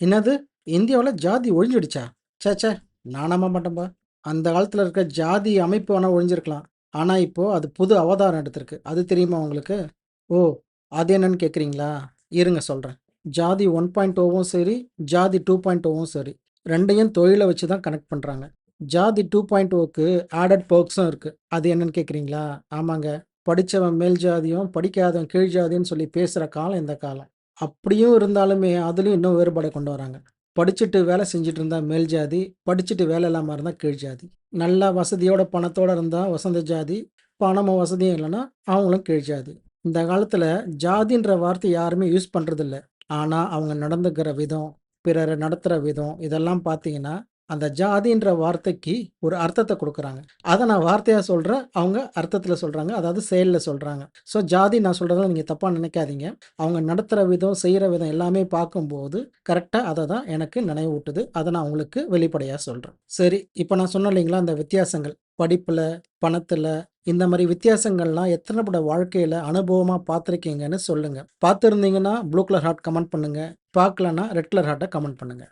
என்னது இந்தியாவில் ஜாதி ஒழிஞ்சிடுச்சா? சே ச்சே! நான் நம்ப மாட்டேன்பா. அந்த காலத்தில் இருக்க ஜாதி அமைப்பு வேணால் ஒழிஞ்சிருக்கலாம். ஆனால் இப்போது அது புது அவதாரம் எடுத்திருக்கு. அது தெரியுமா உங்களுக்கு? ஓ! அது என்னன்னு கேட்குறீங்களா இருங்க சொல்கிறேன் ஜாதி 1.0வும் சரி, ஜாதி 2.0வும் சரி. ரெண்டையும் தொழிலை வச்சு தான் கனெக்ட் பண்ணுறாங்க ஜாதி 2.0க்கு ஆடட் பர்க்ஸும் இருக்குது அது என்னன்னு கேட்குறீங்களா ஆமாங்க. படிச்சவன் மேல் ஜாதியும், படிக்காதவன் கீழ் ஜாதின்னு சொல்லி பேசுகிற காலம் இந்த காலம். அப்படியும் இருந்தாலுமே, அதுலேயும் இன்னும் வேறுபாடை கொண்டு வராங்க. படிச்சுட்டு வேலை செஞ்சுட்டு இருந்தால் மேல் ஜாதி, படிச்சுட்டு வேலை இல்லாமல் இருந்தால் கீழ் ஜாதி. நல்லா வசதியோட, பணத்தோடு இருந்தால் வசந்த ஜாதி, பணமும் வசதியும் இல்லைன்னா அவங்களும் கீழ் ஜாதி. இந்த காலத்தில் ஜாதின்ற வார்த்தை யாருமே யூஸ் பண்ணுறதில்ல ஆனால் அவங்க நடந்துக்கிற விதம், பிறரை நடத்துகிற விதம், இதெல்லாம் பார்த்தீங்கன்னா, அந்த ஜாதின்ற வார்த்தைக்கு ஒரு அர்த்தத்தை கொடுக்குறாங்க அதை நான் வார்த்தையாக சொல்கிறேன் அவங்க அர்த்தத்தில் சொல்கிறாங்க அதாவது செயலில் சொல்கிறாங்க ஸோ, ஜாதி நான் சொல்கிறதெல்லாம் நீங்கள் தப்பாக நினைக்காதீங்க. அவங்க நடத்துகிற விதம், செய்கிற விதம் எல்லாமே பார்க்கும்போது, கரெக்டாக அதை தான் எனக்கு நினைவூட்டுது. அதை நான் உங்களுக்கு வெளிப்படையாக சொல்கிறேன் சரி, இப்போ நான் சொன்னேன் இல்லைங்களா, அந்த வித்தியாசங்கள். படிப்பில் பணத்தில் இந்த மாதிரி வித்தியாசங்கள்லாம் எத்தனை பட வாழ்க்கையில் அனுபவமாக பார்த்துருக்கீங்கன்னு சொல்லுங்கள் பார்த்துருந்தீங்கன்னா ப்ளூ கலர் ஹார்ட் கமெண்ட் பண்ணுங்க. பார்க்கலன்னா, ரெட் கலர் ஹார்ட்டை கமெண்ட் பண்ணுங்கள்